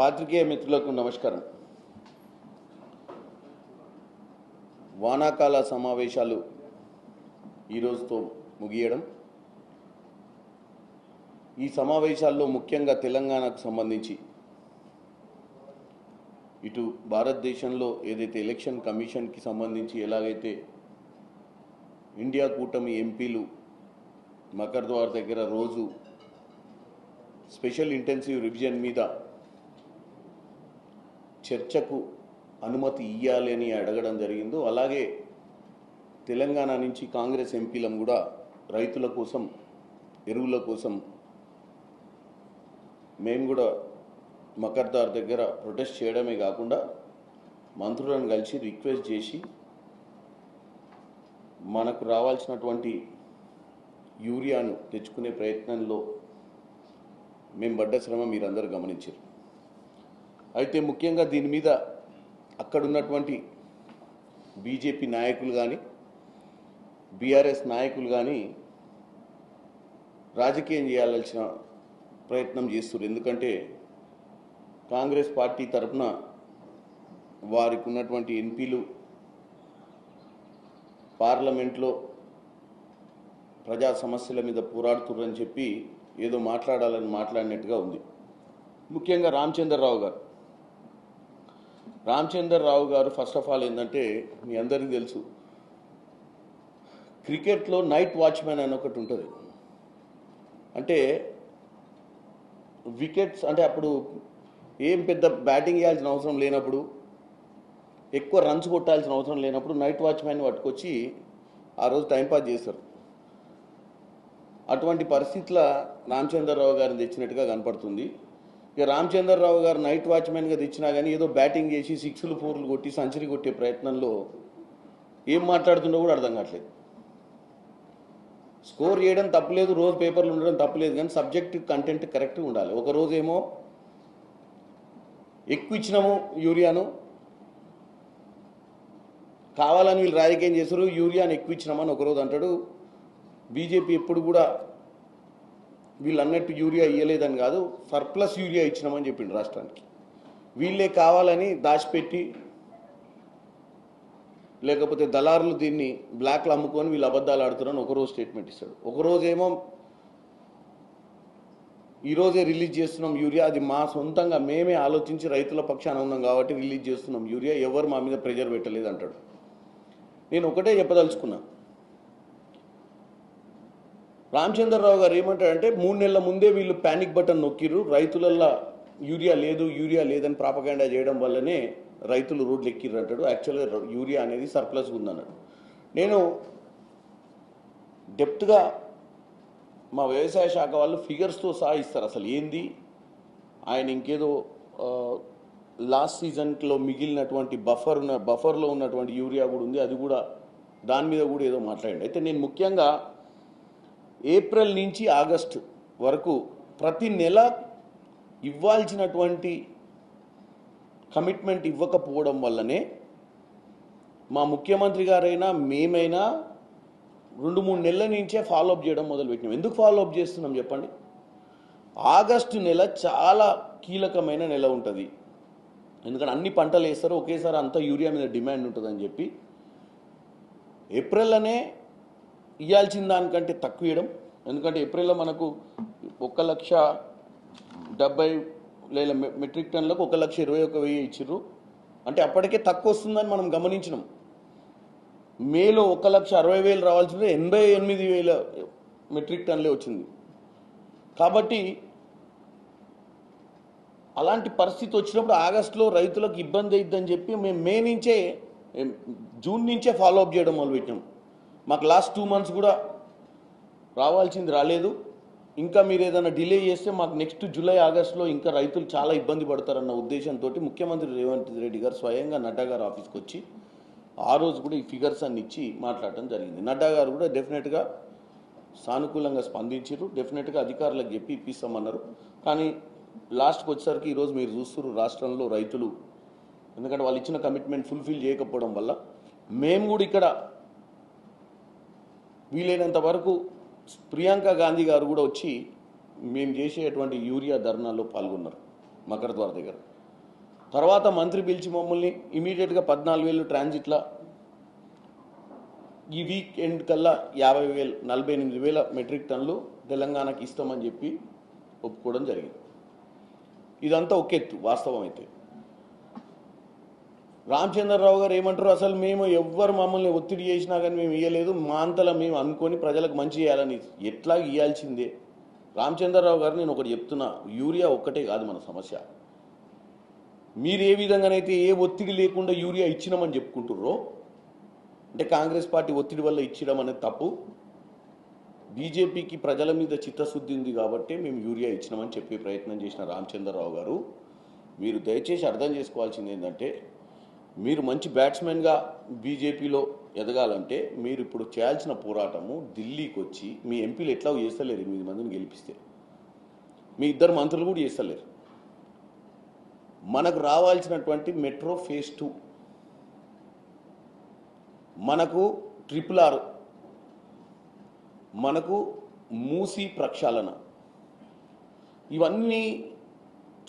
పాత్రికేయ మిత్రులకు నమస్కారం. వానాకాల సమావేశాలు ఈరోజుతో ముగియడం. ఈ సమావేశాల్లో ముఖ్యంగా తెలంగాణకు సంబంధించి ఇటు భారతదేశంలో ఏదైతే ఎలక్షన్ కమిషన్కి సంబంధించి ఎలాగైతే ఇండియా కూటమి ఎంపీలు మకర్ద్వార్ దగ్గర రోజు స్పెషల్ ఇంటెన్సివ్ రివిజన్ మీద చర్చకు అనుమతి ఇవ్వాలి అని అడగడం జరిగిందో అలాగే తెలంగాణ నుంచి కాంగ్రెస్ ఎంపీలం కూడా రైతుల కోసం ఎరువుల కోసం మేము కూడా మకర్దార్ దగ్గర ప్రొటెస్ట్ చేయడమే కాకుండా మంత్రులను కలిసి రిక్వెస్ట్ చేసి మనకు రావాల్సినటువంటి యూరియాను తెచ్చుకునే ప్రయత్నంలో మేము పడ్డ శ్రమ మీరందరూ గమనించారు. అయితే ముఖ్యంగా దీని మీద అక్కడున్నటువంటి బీజేపీ నాయకులు కానీ బీఆర్ఎస్ నాయకులు కానీ రాజకీయం చేయాల్సిన ప్రయత్నం చేస్తున్నారు ఎందుకంటే కాంగ్రెస్ పార్టీ తరఫున వారికి ఉన్నటువంటి ఎంపీలు పార్లమెంట్లో ప్రజా సమస్యల మీద పోరాడుతున్నారని చెప్పి ఏదో మాట్లాడాలని మాట్లాడినట్టుగా ఉంది. ముఖ్యంగా రామచంద్రరావు గారు. రామచంద్రరావు గారు ఫస్ట్ ఆఫ్ ఆల్ ఏంటంటే మీ అందరికీ తెలుసు క్రికెట్లో నైట్ వాచ్మెన్ అని ఒకటి ఉంటుంది. అంటే వికెట్స్ అంటే అప్పుడు ఏం పెద్ద బ్యాటింగ్ చేయాల్సిన అవసరం లేనప్పుడు ఎక్కువ రన్స్ కొట్టాల్సిన అవసరం లేనప్పుడు నైట్ వాచ్మెన్ పట్టుకొచ్చి ఆ రోజు టైంపాస్ చేస్తారు. అటువంటి పరిస్థితుల రామచంద్రరావు గారిని తెచ్చినట్టుగా కనపడుతుంది. ఇక రామచంద్రరావు గారు నైట్ వాచ్మెన్గా తెచ్చినా కానీ ఏదో బ్యాటింగ్ చేసి సిక్స్లు ఫోర్లు కొట్టి సెంచరీ కొట్టే ప్రయత్నంలో ఏం మాట్లాడుతుండో కూడా అర్థం కావట్లేదు. స్కోర్ చేయడం తప్పులేదు రోజు పేపర్లు ఉండడం తప్పులేదు కానీ సబ్జెక్ట్ కంటెంట్ కరెక్ట్గా ఉండాలి. ఒక రోజేమో ఎక్కువ ఇచ్చినాము యూరియాను కావాలని వీళ్ళు రాజకీయం చేశారు యూరియాను ఎక్కువ ఇచ్చినామని ఒకరోజు అంటాడు. బీజేపీ ఎప్పుడు కూడా వీళ్ళు అన్నట్టు యూరియా ఇవ్వలేదని కాదు సర్ప్లస్ యూరియా ఇచ్చినామని చెప్పిండు రాష్ట్రానికి. వీళ్ళే కావాలని దాచిపెట్టి లేకపోతే దళారులు దీన్ని బ్లాక్లో అమ్ముకొని వీళ్ళు అబద్ధాలు ఆడుతున్నారని ఒకరోజు స్టేట్మెంట్ ఇస్తాడు. ఒకరోజేమో ఈరోజే రిలీజ్ చేస్తున్నాం యూరియా అది మా సొంతంగా మేమే ఆలోచించి రైతుల పక్షాన ఉన్నాం కాబట్టి రిలీజ్ చేస్తున్నాం యూరియా ఎవరు మా మీద ప్రెజర్ పెట్టలేదు అంటాడు. నేను ఒకటే చెప్పదలుచుకున్నా రామచంద్రరావు గారు ఏమంటాడంటే మూడు నెలల ముందే వీళ్ళు ప్యానిక్ బటన్ నొక్కిర్రు. రైతులల్లో యూరియా లేదు యూరియా లేదని ప్రాపగాండా చేయడం వల్లనే రైతులు రోడ్లు ఎక్కిర్రు అంటాడు. యాక్చువల్గా యూరియా అనేది సర్ప్లస్ ఉందన్నాడు. నేను డెప్త్గా మా వ్యవసాయ శాఖ వాళ్ళు ఫిగర్స్తో సహా ఇస్తారు. అసలు ఏంది? ఆయన ఇంకేదో లాస్ట్ సీజన్లో మిగిలినటువంటి బఫర్ ఉన్న బఫర్లో ఉన్నటువంటి యూరియా కూడా ఉంది. అది కూడా దాని మీద కూడా ఏదో మాట్లాడండి. అయితే నేను ముఖ్యంగా ఏప్రిల్ నుంచి ఆగస్ట్ వరకు ప్రతి నెల ఇవ్వాల్సినటువంటి కమిట్మెంట్ ఇవ్వకపోవడం వల్లనే మా ముఖ్యమంత్రి గారైనా మేమైనా రెండు మూడు నెలల నుంచే ఫాలోఅప్ చేయడం మొదలుపెట్టినాం. ఎందుకు ఫాలోఅప్ చేస్తున్నాం చెప్పండి? ఆగస్టు నెల చాలా కీలకమైన నెల ఉంటుంది. ఎందుకంటే అన్ని పంటలు వేస్తారు ఒకేసారి అంత యూరియా మీద డిమాండ్ ఉంటుందని చెప్పి ఏప్రిల్లోనే ఇవ్వాల్సిన దానికంటే తక్కువ ఇవ్వడం ఎందుకంటే ఏప్రిల్లో మనకు ఒక లక్ష డెబ్బై లేదా మెట్రిక్ టన్లకు ఒక లక్ష ఇరవై ఒక వెయ్యి ఇచ్చిర్రు. అంటే అప్పటికే తక్కువ వస్తుందని మనం గమనించినాం. మేలో ఒక లక్ష అరవై వేలు రావాల్సింది ఎనభై ఎనిమిది వేల మెట్రిక్ టన్లే వచ్చింది. కాబట్టి అలాంటి పరిస్థితి వచ్చినప్పుడు ఆగస్టులో రైతులకు ఇబ్బంది అయిద్దని చెప్పి మేము మే నుంచే జూన్ నుంచే ఫాలో అప్ చేయడం మొదలుపెట్టాం. మాకు లాస్ట్ టూ మంత్స్ కూడా రావాల్సింది రాలేదు. ఇంకా మీరు ఏదైనా డిలే చేస్తే మాకు నెక్స్ట్ జూలై ఆగస్టులో ఇంకా రైతులు చాలా ఇబ్బంది పడతారన్న ఉద్దేశంతో ముఖ్యమంత్రి రేవంత్ రెడ్డి గారు స్వయంగా నడ్డా గారు ఆఫీస్కి వచ్చి ఆ రోజు కూడా ఈ ఫిగర్స్ అన్ని ఇచ్చి మాట్లాడటం జరిగింది. నడ్డా గారు కూడా డెఫినెట్గా సానుకూలంగా స్పందించారు డెఫినెట్గా అధికారులకు చెప్పి ఇప్పిస్తామన్నారు. కానీ లాస్ట్కి వచ్చేసరికి ఈరోజు మీరు చూస్తున్నారు రాష్ట్రంలో రైతులు. ఎందుకంటే వాళ్ళు ఇచ్చిన కమిట్మెంట్ ఫుల్ఫిల్ చేయకపోవడం వల్ల మేము కూడా ఇక్కడ వీలైనంత వరకు ప్రియాంక గాంధీ గారు కూడా వచ్చి మేము చేసేటువంటి యూరియా ధర్నాల్లో పాల్గొన్నారు మకరద్వార దగ్గర. తర్వాత మంత్రి పిలిచి మమ్మల్ని ఇమీడియట్గా పద్నాలుగు వేలు ట్రాన్జిట్ల ఈ వీక్ ఎండ్ కల్లా యాభై వేలు నలభై ఎనిమిది వేల మెట్రిక్ టన్నులు తెలంగాణకి ఇస్తామని చెప్పి ఒప్పుకోవడం జరిగింది. ఇదంతా ఒక ఎత్తు వాస్తవం అయితే. రామచంద్రరావు గారు ఏమంటారు? అసలు మేము ఎవ్వరు మమ్మల్ని ఒత్తిడి చేసినా కానీ మేము ఇవ్వలేదు మా అంతలా మేము అనుకొని ప్రజలకు మంచి చేయాలని ఎట్లా ఇవ్వాల్సిందే రామచంద్రరావు గారు నేను ఒకటి చెప్తున్నా. యూరియా ఒక్కటే కాదు మన సమస్య. మీరు ఏ విధంగానైతే ఏ ఒత్తిడి లేకుండా యూరియా ఇచ్చినామని చెప్పుకుంటుర్రో అంటే కాంగ్రెస్ పార్టీ ఒత్తిడి వల్ల ఇచ్చడం అనేది తప్పు. బీజేపీకి ప్రజల మీద చిత్తశుద్ధి ఉంది కాబట్టి మేము యూరియా ఇచ్చినామని చెప్పే ప్రయత్నం చేసిన రామచంద్రరావు గారు మీరు దయచేసి అర్థం చేసుకోవాల్సింది ఏంటంటే మీరు మంచి బ్యాట్స్మెన్గా బీజేపీలో ఎదగాలంటే మీరు ఇప్పుడు చేయాల్సిన పోరాటము ఢిల్లీకి వచ్చి మీ ఎంపీలు ఎట్లా చేస్తలేరు ఎనిమిది మందిని గెలిపిస్తే? మీ ఇద్దరు మంత్రులు కూడా చేస్తలేరు. మనకు రావాల్సినటువంటి మెట్రో ఫేజ్ టూ మనకు ట్రిపుల్ ఆర్ మనకు మూసి ప్రక్షాళన ఇవన్నీ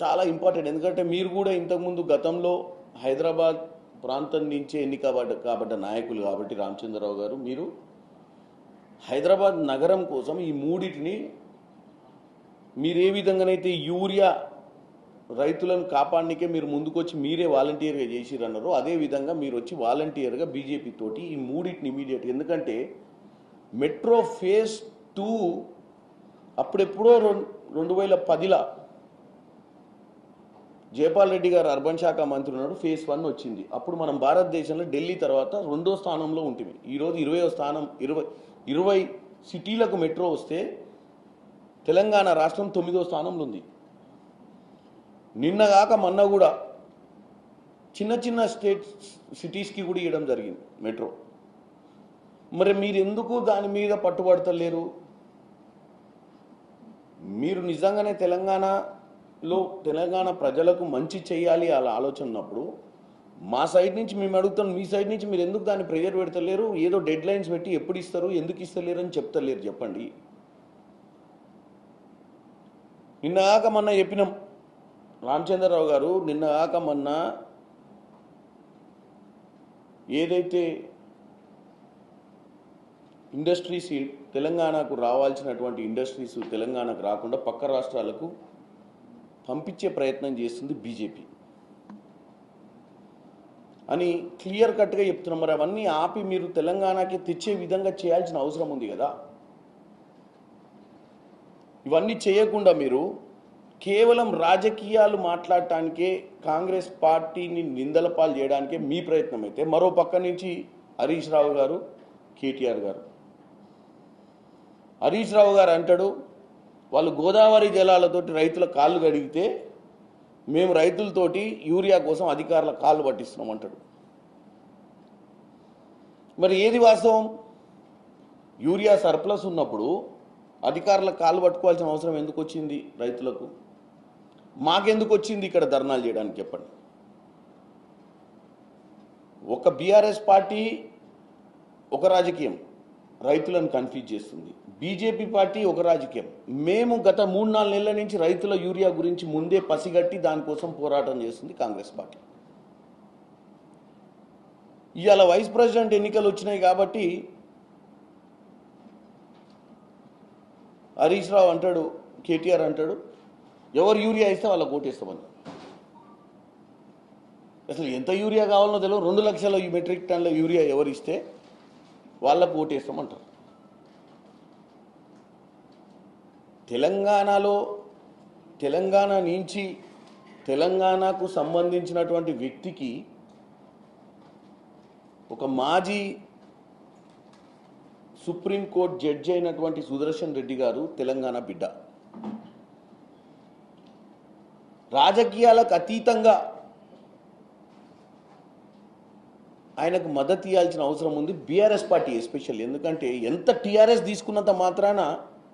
చాలా ఇంపార్టెంట్. ఎందుకంటే మీరు కూడా ఇంతకుముందు గతంలో హైదరాబాద్ ప్రాంతం నుంచే ఎన్నిక కాబడ్డ కాబడ్డ నాయకులు కాబట్టి రామచంద్రరావు గారు మీరు హైదరాబాద్ నగరం కోసం ఈ మూడిటిని మీరు ఏ విధంగానైతే యూరియా రైతులను కాపాడనికే మీరు ముందుకొచ్చి మీరే వాలంటీర్గా చేసిరన్నారు అదే విధంగా మీరు వచ్చి వాలంటీర్గా బీజేపీ తోటి ఈ మూడింటిని ఇమీడియట్ ఎందుకంటే మెట్రో ఫేజ్ టూ అప్పుడెప్పుడో రెండు రెండు వేల పదిలా జయపాల్ రెడ్డి గారు అర్బన్ శాఖ మంత్రి ఉన్నాడు ఫేజ్ వన్ వచ్చింది. అప్పుడు మనం భారతదేశంలో ఢిల్లీ తర్వాత రెండో స్థానంలో ఉంటుంది ఈరోజు ఇరవయో స్థానం ఇరవై ఇరవై సిటీలకు మెట్రో వస్తే తెలంగాణ రాష్ట్రం తొమ్మిదో స్థానంలో ఉంది. నిన్నగాక మొన్న కూడా చిన్న చిన్న స్టేట్ సిటీస్కి కూడా ఇవ్వడం జరిగింది మెట్రో. మరి మీరు ఎందుకు దాని మీద పట్టుబడతలేరు? మీరు నిజంగానే తెలంగాణ లో తెలంగాణ ప్రజలకు మంచి చేయాలి అలా ఆలోచన ఉన్నప్పుడు మా సైడ్ నుంచి మేము అడుగుతాం మీ సైడ్ నుంచి మీరు ఎందుకు దాన్ని ప్రెజర్ పెడతలేరు? ఏదో డెడ్ లైన్స్ పెట్టి ఎప్పుడు ఇస్తారు? ఎందుకు ఇస్తలేరు అని చెప్తలేరు చెప్పండి. నిన్నగాక మొన్న చెప్పినాం రామచంద్రరావు గారు నిన్నగాక మొన్న ఏదైతే ఇండస్ట్రీస్ ఈ తెలంగాణకు రావాల్సినటువంటి ఇండస్ట్రీస్ తెలంగాణకు రాకుండా పక్క రాష్ట్రాలకు పంపించే ప్రయత్నం చేస్తుంది బీజేపీ. అని క్లియర్ కట్గా చెప్తున్నాం మరి అవన్నీ ఆపి మీరు తెలంగాణకి తెచ్చే విధంగా చేయాల్సిన అవసరం ఉంది కదా. ఇవన్నీ చేయకుండా మీరు కేవలం రాజకీయాలు మాట్లాడటానికే కాంగ్రెస్ పార్టీని నిందల పాలు చేయడానికే మీ ప్రయత్నం అయితే మరో పక్క నుంచి హరీష్ రావు గారు కేటీఆర్ గారు. హరీష్ రావు గారు అంటాడు వాళ్ళు గోదావరి జలాలతోటి రైతుల కాళ్ళు కడిగితే మేము రైతులతోటి యూరియా కోసం అధికారుల కాళ్ళు పట్టిస్తున్నాం అంటాడు. మరి ఏది వాస్తవం? యూరియా సర్ప్లస్ ఉన్నప్పుడు అధికారుల కాళ్ళు పట్టుకోవాల్సిన అవసరం ఎందుకు వచ్చింది రైతులకు? మాకెందుకు వచ్చింది ఇక్కడ ధర్నాలు చేయడానికి చెప్పండి. ఒక బీఆర్ఎస్ పార్టీ ఒక రాజకీయం రైతులను కన్ఫ్యూజ్ చేస్తుంది. బీజేపీ పార్టీ ఒక రాజకీయం. మేము గత మూడు నాలుగు నెలల నుంచి రైతుల యూరియా గురించి ముందే పసిగట్టి దానికోసం పోరాటం చేస్తుంది కాంగ్రెస్ పార్టీ. ఇవాళ వైస్ ప్రెసిడెంట్ ఎన్నికలు వచ్చినాయి కాబట్టి హరీష్ రావు అంటాడు కేటీఆర్ అంటాడు ఎవరు యూరియా ఇస్తే వాళ్ళకి ఓటేస్తామని. అసలు ఎంత యూరియా కావాలనో తెలియదు. రెండు లక్షల మెట్రిక్ టన్ల యూరియా ఎవరు ఇస్తే వాళ్ళకు ఓటేస్తామంటారు. తెలంగాణలో తెలంగాణ నుంచి తెలంగాణకు సంబంధించినటువంటి వ్యక్తికి ఒక మాజీ సుప్రీంకోర్టు జడ్జి అయినటువంటి సుదర్శన్ రెడ్డి గారు తెలంగాణ బిడ్డ. రాజకీయాలకు అతీతంగా ఆయనకు మద్దతు ఇవ్వాల్సిన అవసరం ఉంది బీఆర్ఎస్ పార్టీ ఎస్పెషల్ ఎందుకంటే ఎంత టీఆర్ఎస్ తీసుకున్నంత మాత్రాన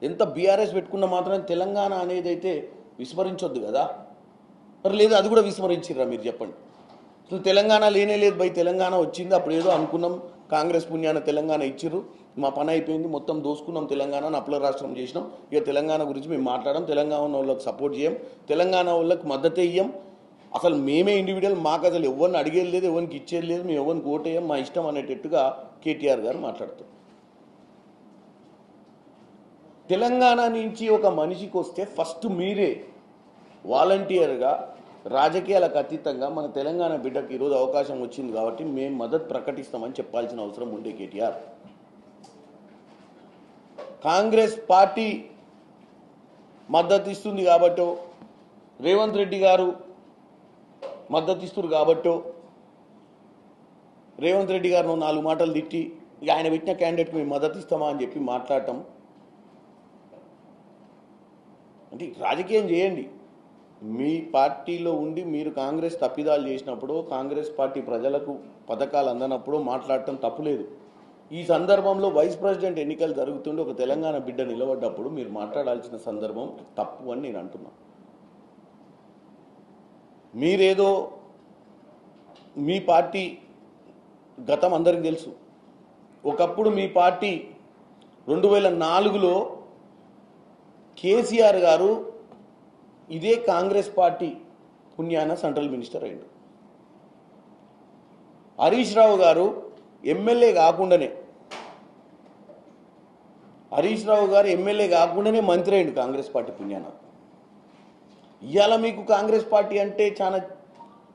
ఎంత బీఆర్ఎస్ పెట్టుకున్న మాత్రం తెలంగాణ అనేది అయితే విస్మరించొద్దు కదా? మరి లేదు అది కూడా విస్మరించిర్రా మీరు చెప్పండి. అసలు తెలంగాణ లేనే లేదు బై తెలంగాణ వచ్చింది అప్పుడు ఏదో అనుకున్నాం కాంగ్రెస్ పుణ్యాన తెలంగాణ ఇచ్చిర్రు మా పని అయిపోయింది మొత్తం దోసుకున్నాం తెలంగాణను అప్పుల రాష్ట్రం చేసినాం. ఇక తెలంగాణ గురించి మేము మాట్లాడడం తెలంగాణ వాళ్ళకి సపోర్ట్ చేయం తెలంగాణ వాళ్ళకి మద్దతు ఇయ్యం. అసలు మేమే ఇండివిజువల్ మాకు అసలు ఎవరిని అడిగేది లేదు ఎవరికి ఇచ్చేది లేదు మేము ఎవరిని ఓటేయం మా ఇష్టం అనేటట్టుగా కేటీఆర్ గారు మాట్లాడుతారు తెలంగాణ నుంచి ఒక మనిషికి వస్తే ఫస్ట్ మీరే వాలంటీర్గా రాజకీయాలకు అతీతంగా మన తెలంగాణ బిడ్డకు ఈరోజు అవకాశం వచ్చింది కాబట్టి మేము మద్దతు ప్రకటిస్తామని చెప్పాల్సిన అవసరం ఉండే కేటీఆర్. కాంగ్రెస్ పార్టీ మద్దతు ఇస్తుంది కాబట్టో రేవంత్ రెడ్డి గారు మద్దతు ఇస్తున్నారు కాబట్టో రేవంత్ రెడ్డి గారు నాలుగు మాటలు తిట్టి ఇక ఆయన పెట్టిన క్యాండిడేట్కి మేము మద్దతు ఇస్తామా? అని చెప్పి మాట్లాడటం అంటే రాజకీయం చేయండి. మీ పార్టీలో ఉండి మీరు కాంగ్రెస్ తప్పిదాలు చేసినప్పుడు కాంగ్రెస్ పార్టీ ప్రజలకు పథకాలు అందనప్పుడు మాట్లాడటం తప్పులేదు ఈ సందర్భంలో వైస్ ప్రెసిడెంట్ ఎన్నికలు జరుగుతుంటే ఒక తెలంగాణ బిడ్డ నిలబడ్డప్పుడు మీరు మాట్లాడాల్సిన సందర్భం తప్పు అని నేను అంటున్నా. మీరేదో మీ పార్టీ గతం అందరికి తెలుసు. ఒకప్పుడు మీ పార్టీ రెండు వేల నాలుగులో కేసీఆర్ గారు ఇదే కాంగ్రెస్ పార్టీ పుణ్యాన సెంట్రల్ మినిస్టర్ అయ్యాడు. హరీష్ రావు గారు ఎమ్మెల్యే కాకుండానే హరీష్ రావు గారు ఎమ్మెల్యే కాకుండానే మంత్రి అయ్యిండు కాంగ్రెస్ పార్టీ పుణ్యాన. ఇవాళ మీకు కాంగ్రెస్ పార్టీ అంటే చాలా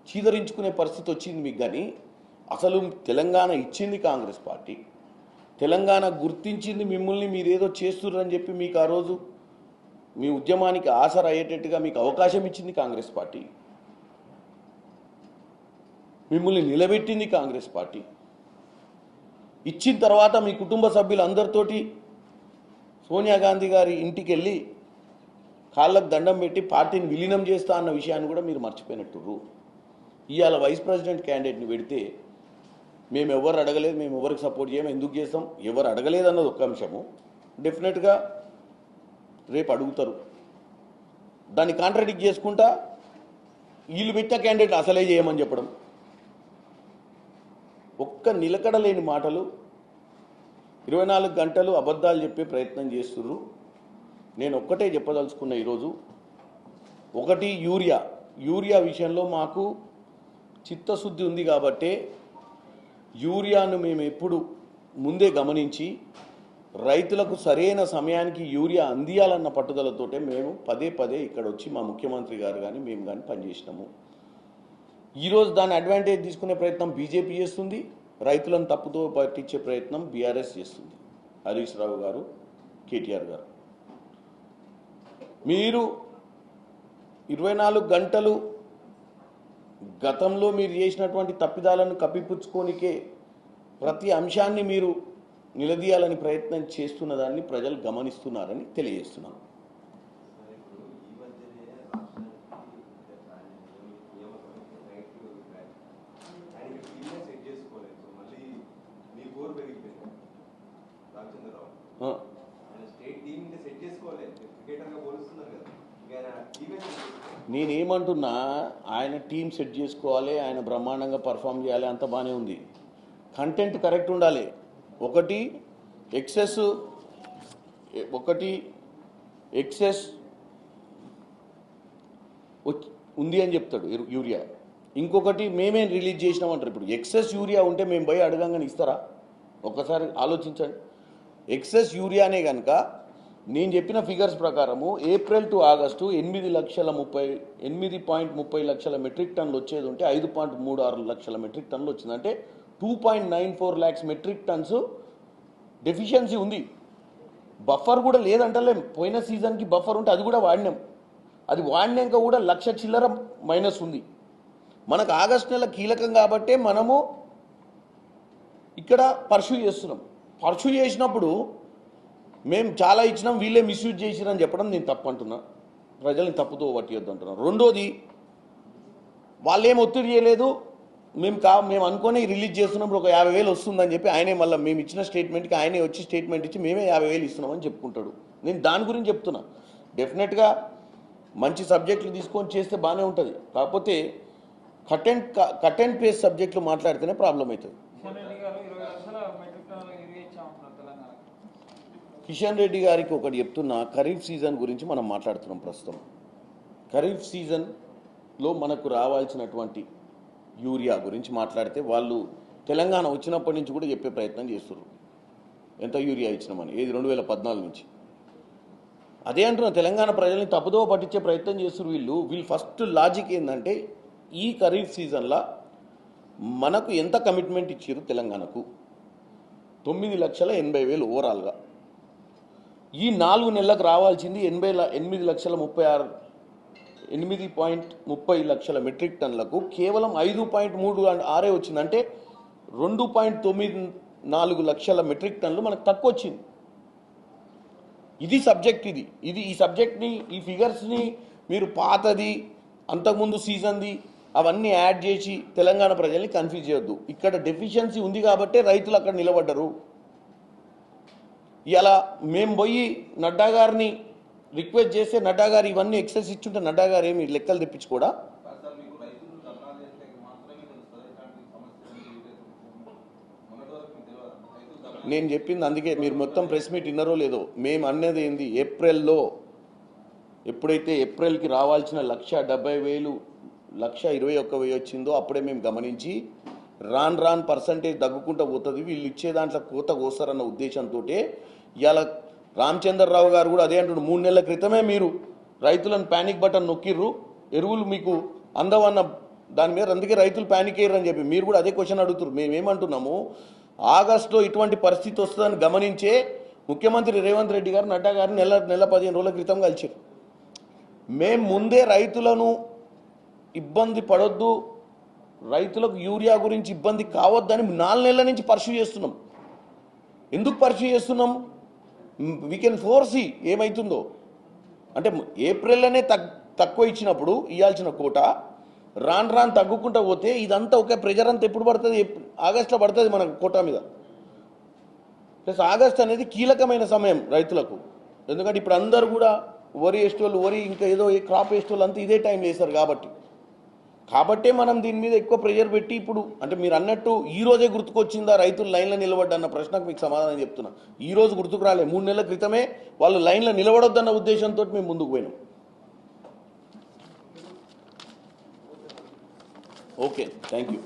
చీదరించుకునే పరిస్థితి వచ్చింది మీకు కానీ అసలు తెలంగాణ ఇచ్చింది కాంగ్రెస్ పార్టీ తెలంగాణ గుర్తించింది మిమ్మల్ని మీరేదో చేస్తున్నారని చెప్పి మీకు ఆ రోజు మీ ఉద్యమానికి ఆసర అయ్యేటట్టుగా మీకు అవకాశం ఇచ్చింది కాంగ్రెస్ పార్టీ. మిమ్మల్ని నిలబెట్టింది కాంగ్రెస్ పార్టీ. ఇచ్చిన తర్వాత మీ కుటుంబ సభ్యులందరితోటి సోనియా గాంధీ గారి ఇంటికి వెళ్ళి కాళ్ళకు దండం పెట్టి పార్టీని విలీనం చేస్తా అన్న విషయాన్ని కూడా మీరు మర్చిపోయినట్టుర్రు. ఇవాళ వైస్ ప్రెసిడెంట్ క్యాండిడేట్ని పెడితే మేము ఎవరు అడగలేదు మేము ఎవరికి సపోర్ట్ చేయము ఎందుకు చేస్తాం ఎవరు అడగలేదు అన్నది ఒక అంశము. డెఫినెట్గా రేపు అడుగుతారు. దాన్ని కాంట్రాడిక్ట్ చేసుకుంటా వీళ్ళు పెట్టిన క్యాండిడేట్ అసలే చేయమని చెప్పడం. ఒక్క నిలకడలేని మాటలు ఇరవై నాలుగు గంటలు అబద్ధాలు చెప్పే ప్రయత్నం చేస్తుర్రు. నేను ఒక్కటే చెప్పదలుచుకున్న ఈరోజు ఒకటి యూరియా. యూరియా విషయంలో మాకు చిత్తశుద్ధి ఉంది కాబట్టే యూరియాను మేము ఎప్పుడు ముందే గమనించి రైతులకు సరైన సమయానికి యూరియా అందియాలన్న పట్టుదలతోటే మేము పదే పదే ఇక్కడ వచ్చి మా ముఖ్యమంత్రి గారు కానీ మేము కానీ పనిచేసినాము. ఈరోజు దాని అడ్వాంటేజ్ తీసుకునే ప్రయత్నం బీజేపీ చేస్తుంది. రైతులను తప్పుతో పట్టించే ప్రయత్నం బీఆర్ఎస్ చేస్తుంది. హరీష్ రావు గారు కేటీఆర్ గారు. మీరు ఇరవై నాలుగు గంటలు గతంలో మీరు చేసినటువంటి తప్పిదాలను కప్పిపుచ్చుకోనికే ప్రతి అంశాన్ని మీరు నిలదీయాలని ప్రయత్నం చేస్తున్న దాన్ని ప్రజలు గమనిస్తున్నారని తెలియజేస్తున్నాను. నేనేమంటున్నా ఆయన టీం సెట్ చేసుకోవాలి ఆయన బ్రహ్మాండంగా పర్ఫామ్ చేయాలి అంత బాగానే ఉంది. కంటెంట్ కరెక్ట్ ఉండాలి. ఒకటి ఎక్సెస్ ఒకటి ఎక్సెస్ ఉంది అని చెప్తాడు యూ- యూరియా. ఇంకొకటి మేమే రిలీజ్ చేసినామంటారు ఇప్పుడు. ఎక్సెస్ యూరియా ఉంటే మేము పోయి అడగంగానే ఇస్తారా? ఒక్కసారి ఆలోచించండి. ఎక్సెస్ యూరియానే కనుక నేను చెప్పిన ఫిగర్స్ ప్రకారము ఏప్రిల్ టు ఆగస్టు ఎనిమిది లక్షల ముప్పై ఎనిమిది పాయింట్ ముప్పై లక్షల మెట్రిక్ టన్లు వచ్చేది ఉంటే ఐదు పాయింట్ మూడు ఆరు లక్షల మెట్రిక్ టన్లు వచ్చిందంటే two point nine four lakhs metric tons deficiency ఉంది. బఫర్ కూడా లేదంటలేం. పోయిన సీజన్కి బఫర్ ఉంటే అది కూడా వాడినాం. అది వాడినాక కూడా లక్ష చిల్లర మైనస్ ఉంది. మనకు ఆగస్ట్ నెల కీలకం కాబట్టే మనము ఇక్కడ పర్సూ చేస్తున్నాం. పర్సూ చేసినప్పుడు మేము చాలా ఇచ్చినాం వీళ్ళే మిస్యూజ్ చేసిరని చెప్పడం నేను తప్పు అంటున్నా. ప్రజల్ని తప్పుతో పట్టియొద్దు అంటున్నాను రెండోది వాళ్ళేం ఒత్తిడి చేయలేదు. మేము కా మేము అనుకొని రిలీజ్ చేస్తున్నప్పుడు ఒక యాభై వేలు వస్తుందని చెప్పి ఆయనే మళ్ళీ మేము ఇచ్చిన స్టేట్మెంట్కి ఆయనే వచ్చి స్టేట్మెంట్ ఇచ్చి మేమే యాభై వేలు ఇస్తున్నామని చెప్పుకుంటాడు. నేను దాని గురించి చెప్తున్నా. డెఫినెట్గా మంచి సబ్జెక్టులు తీసుకొని చేస్తే బాగానే ఉంటుంది. కాకపోతే cut and cut and paste సబ్జెక్టులు మాట్లాడితేనే ప్రాబ్లం అవుతుంది. కిషన్ రెడ్డి గారికి ఒకటి చెప్తున్నా. ఖరీఫ్ సీజన్ గురించి మనం మాట్లాడుతున్నాం ప్రస్తుతం. ఖరీఫ్ సీజన్లో మనకు రావాల్సినటువంటి యూరియా గురించి మాట్లాడితే వాళ్ళు తెలంగాణ వచ్చినప్పటి నుంచి కూడా చెప్పే ప్రయత్నం చేస్తున్నారు ఎంత యూరియా ఇచ్చినామని ఏది? రెండు వేల పద్నాలుగు నుంచి. అదే అంటున్నా తెలంగాణ ప్రజల్ని తప్పుదో పట్టించే ప్రయత్నం చేస్తున్నారు వీళ్ళు. వీళ్ళు ఫస్ట్ లాజిక్ ఏంటంటే ఈ ఖరీఫ్ సీజన్లో మనకు ఎంత కమిట్మెంట్ ఇచ్చారు తెలంగాణకు? తొమ్మిది లక్షల ఎనభై వేలు ఓవరాల్గా. ఈ నాలుగు నెలలకు రావాల్సింది ఎనభై ఎనిమిది లక్షల ముప్పై ఆరు ఎనిమిది పాయింట్ ముప్పై లక్షల మెట్రిక్ టన్నులకు కేవలం ఐదు పాయింట్ మూడు అండ్ ఆరే వచ్చిందంటే రెండు పాయింట్ తొమ్మిది నాలుగు లక్షల మెట్రిక్ టన్లు మనకు తక్కువ వచ్చింది ఇది సబ్జెక్ట్ ఇది. ఇది ఈ సబ్జెక్ట్ని ఈ ఫిగర్స్ని మీరు పాతది అంతకుముందు సీజన్ది అవన్నీ యాడ్ చేసి తెలంగాణ ప్రజల్ని కన్ఫ్యూజ్ చేయొద్దు. ఇక్కడ డెఫిషియన్సీ ఉంది కాబట్టే రైతులు అక్కడ నిలబడ్డరు. ఇలా మేము పోయి నడ్డా గారిని రిక్వెస్ట్ చేస్తే నడ్డా గారు ఇవన్నీ ఎక్సెస్ ఇచ్చుంటే నడ్డా గారు ఏమి లెక్కలు తెప్పించుకోడా కూడా నేను చెప్పింది అందుకే మీరు మొత్తం ప్రెస్ మీట్ విన్నారో లేదో మేము అన్నది ఏంది? ఏప్రిల్లో ఎప్పుడైతే ఏప్రిల్కి రావాల్సిన లక్ష డెబ్బై వేలు లక్ష ఇరవై ఒక్క వెయ్యి వచ్చిందో అప్పుడే మేము గమనించి రాన్ రాన్ పర్సంటేజ్ తగ్గుకుంటూ పోతుంది వీళ్ళు ఇచ్చే దాంట్లో కోత కోస్తారన్న ఉద్దేశంతో ఇలా రామచంద్రరావు గారు కూడా అదే అంటున్నారు. మూడు నెలల క్రితమే మీరు రైతులను ప్యానిక్ బటన్ నొక్కిర్రు. ఎరువులు మీకు అందవన్న దాని మీద అందుకే రైతులు ప్యానిక్ అయ్యారు అని చెప్పి మీరు కూడా అదే క్వశ్చన్ అడుగుతారు మేము ఏమంటున్నాము? ఆగస్టులో ఇటువంటి పరిస్థితి వస్తుందని గమనించే ముఖ్యమంత్రి రేవంత్ రెడ్డి గారు నడ్డా గారిని నెల నెల పదిహేను రోజుల క్రితం కలిసారు మేము ముందే రైతులను ఇబ్బంది పడొద్దు. రైతులకు యూరియా గురించి ఇబ్బంది కావద్దని నాలుగు నెలల నుంచి పరిశీలి చేస్తున్నాం. ఎందుకు పరిశీలి చేస్తున్నాం? వీ కెన్ ఫోర్సీ ఏమవుతుందో అంటే ఏప్రిల్లోనే తగ్ తక్కువ ఇచ్చినప్పుడు ఇవ్వాల్సిన కోట రాన్ రాన్ తగ్గుకుంటా పోతే ఇదంతా ఒకే ప్రెజర్ అంతా ఎప్పుడు పడుతుంది? ఆగస్టులో పడుతుంది మన కోట మీద. ప్లస్ ఆగస్ట్ అనేది కీలకమైన సమయం రైతులకు. ఎందుకంటే ఇప్పుడు అందరు కూడా వరి వేసేటోళ్ళు వరి ఇంకా ఏదో ఏ క్రాప్ వేసేటోళ్ళు అంతా ఇదే టైం వేస్తారు కాబట్టి. కాబట్టే మనం దీని మీద ఎక్కువ ప్రెషర్ పెట్టి ఇప్పుడు అంటే మీరు అన్నట్టు ఈ రోజే గుర్తుకొచ్చిందా రైతులు లైన్లో నిలబడ్డన్న ప్రశ్నకు మీకు సమాధానం చెప్తున్నా. ఈ రోజు గుర్తుకు రాలే. మూడు నెలల క్రితమే వాళ్ళు లైన్లో నిలబడొద్దన్న ఉద్దేశంతో మేము ముందుకు పోయినాం. ఓకే. Thank you